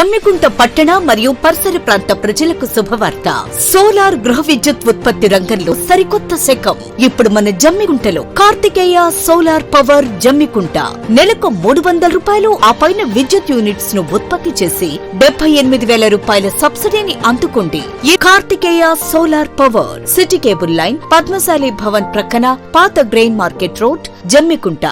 జమ్మికుంట పట్టణ మరియు పరిసర ప్రాంత ప్రజలకు శుభవార్త. సోలార్ గృహ విద్యుత్ ఉత్పత్తి రంగంలో సరికొత్త శకం. ఇప్పుడు మన జమ్మికుంటలో కార్తికేయ సోలార్ పవర్ జమ్మికుంట. నెలకు మూడు వందల రూపాయలు ఆ పైన విద్యుత్ యూనిట్స్ను ఉత్పత్తి చేసి డెబ్బై ఎనిమిది వేల రూపాయల సబ్సిడీని అందుకోండి. ఈ Karthikeya solar power. City cable line Padmashali Bhavan ప్రక్కన పాత గ్రెయిన్ మార్కెట్ రోడ్ జమ్మికుంట.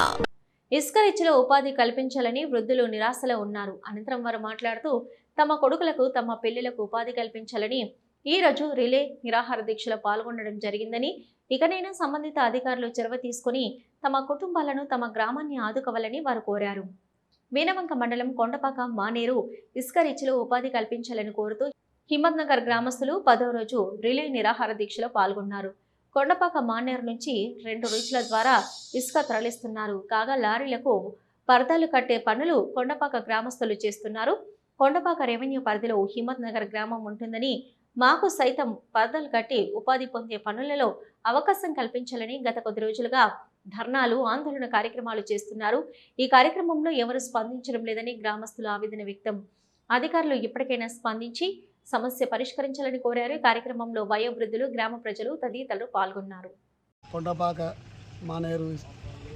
ఇసుక రీచ్లో ఉపాధి కల్పించాలని వృద్ధులు నిరాశలో ఉన్నారు. అనంతరం వారు మాట్లాడుతూ తమ కొడుకులకు తమ పెళ్ళిలకు ఉపాధి కల్పించాలని ఈ రోజు రిలే నిరాహార దీక్షలో పాల్గొనడం జరిగిందని ఇకనైనా సంబంధిత అధికారులు చొరవ తీసుకుని తమ కుటుంబాలను తమ గ్రామాన్ని ఆదుకోవాలని వారు కోరారు. వీనవంక మండలం కొండపాక మానేరు ఇసుక రీచ్లో ఉపాధి కల్పించాలని కోరుతూ హిమ్మత్నగర్ గ్రామస్తులు పదో రోజు రిలే నిరాహార దీక్షలో పాల్గొన్నారు. కొండపాక మానేరు నుంచి రెండు రీచ్ల ద్వారా ఇసుక తరలిస్తున్నారు. కాగా లారీలకు పరదాలు కట్టే పనులు కొండపాక గ్రామస్తులు చేస్తున్నారు. కొండపాక రెవెన్యూ పరిధిలో హిమ్మత్ నగర్ గ్రామం ఉంటుందని మాకు సైతం పరదాలు కట్టి ఉపాధి పొందే పనులలో అవకాశం కల్పించాలని గత కొద్ది రోజులుగా ధర్నాలు ఆందోళన కార్యక్రమాలు చేస్తున్నారు. ఈ కార్యక్రమంలో ఎవరు స్పందించడం లేదని గ్రామస్తులు ఆవేదన వ్యక్తం. అధికారులు ఇప్పటికైనా స్పందించి సమస్య పరిష్కరించాలని కోరారు. కార్యక్రమంలో వయోవృద్ధులు గ్రామ ప్రజలు తదితరులు పాల్గొన్నారు. కొండపాక మానేరు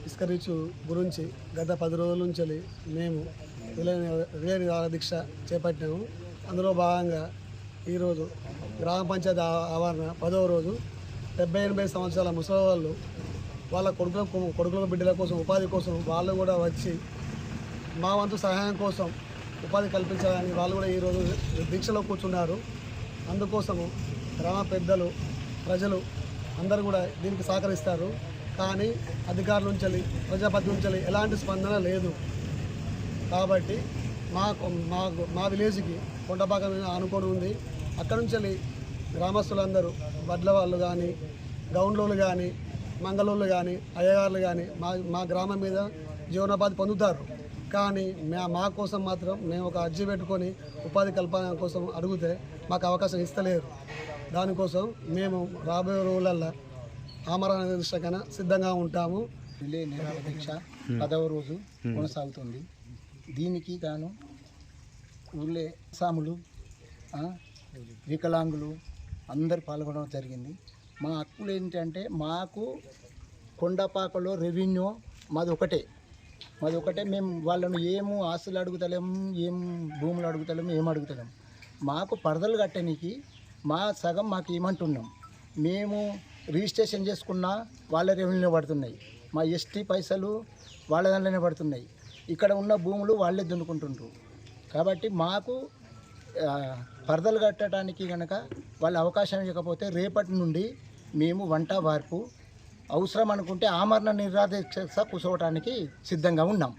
ఇసుక రీచు గురించి గత పది రోజుల నుంచి మేము రిలే రిలే నిరాహార దీక్ష చేపట్టాము. అందులో భాగంగా ఈరోజు గ్రామ పంచాయతీ ఆవరణ పదవ రోజు డెబ్బై ఎనభై సంవత్సరాల ముసలి వాళ్ళు వాళ్ళ కొడుకుల కొడుకుల బిడ్డల కోసం ఉపాధి కోసం వాళ్ళు కూడా వచ్చి మా వంతు సహాయం కోసం ఉపాధి కల్పించాలని వాళ్ళు కూడా ఈరోజు దీక్షలో కూర్చున్నారు. అందుకోసము గ్రామ పెద్దలు ప్రజలు అందరూ కూడా దీనికి సహకరిస్తారు. కానీ అధికారుల నుంచి ప్రజాపతి నుంచి ఎలాంటి స్పందన లేదు. కాబట్టి మాకు మా మా విలేజ్కి కొండపాకం అనుకోని ఉంది. అక్కడ నుంచి గ్రామస్తులందరూ వడ్ల వాళ్ళు కానీ గౌండ్లోళ్ళు కానీ మంగళూళ్ళు కానీ అయ్యగారులు కానీ మా మా గ్రామం మీద జీవనోపాధి పొందుతారు. కానీ మా మా కోసం మాత్రం మేము ఒక అర్జీ పెట్టుకొని ఉపాధి కల్పన కోసం అడిగితే మాకు అవకాశం ఇస్తలేరు. దానికోసం మేము రాబోయే రోజులల్లో ఆమరణ దీక్షకైనా సిద్ధంగా ఉంటాము. రిలే నిరాహార దీక్ష పదవ రోజు కొనసాగుతుంది. దీనికి గాను ఊళ్ళే సాములు వికలాంగులు అందరు పాల్గొనడం జరిగింది. మా హక్కులు ఏంటంటే మాకు కొండపాకలో రెవెన్యూ మాది ఒకటే. మాది ఒకటే మేము వాళ్ళను ఏము ఆస్తులు అడుగుతలేము ఏం భూములు అడుగుతలేము ఏం అడుగుతలేము మాకు పరదలు కట్టడానికి మా సగం మాకు ఏమంటున్నాం. మేము రిజిస్ట్రేషన్ చేసుకున్నా వాళ్ళ రెవెన్యూ పడుతున్నాయి. మా ఎస్టీ పైసలు వాళ్ళ దాంట్లోనే పడుతున్నాయి. ఇక్కడ ఉన్న భూములు వాళ్ళే దున్నుకుంటుండ్రు. కాబట్టి మాకు పరదలు కట్టడానికి కనుక వాళ్ళ అవకాశం ఇవ్వకపోతే రేపటి నుండి మేము వంట వార్పు అవసరం అనుకుంటే ఆమరణ నిరాదేశ కూర్చోవడానికి సిద్ధంగా ఉన్నాం.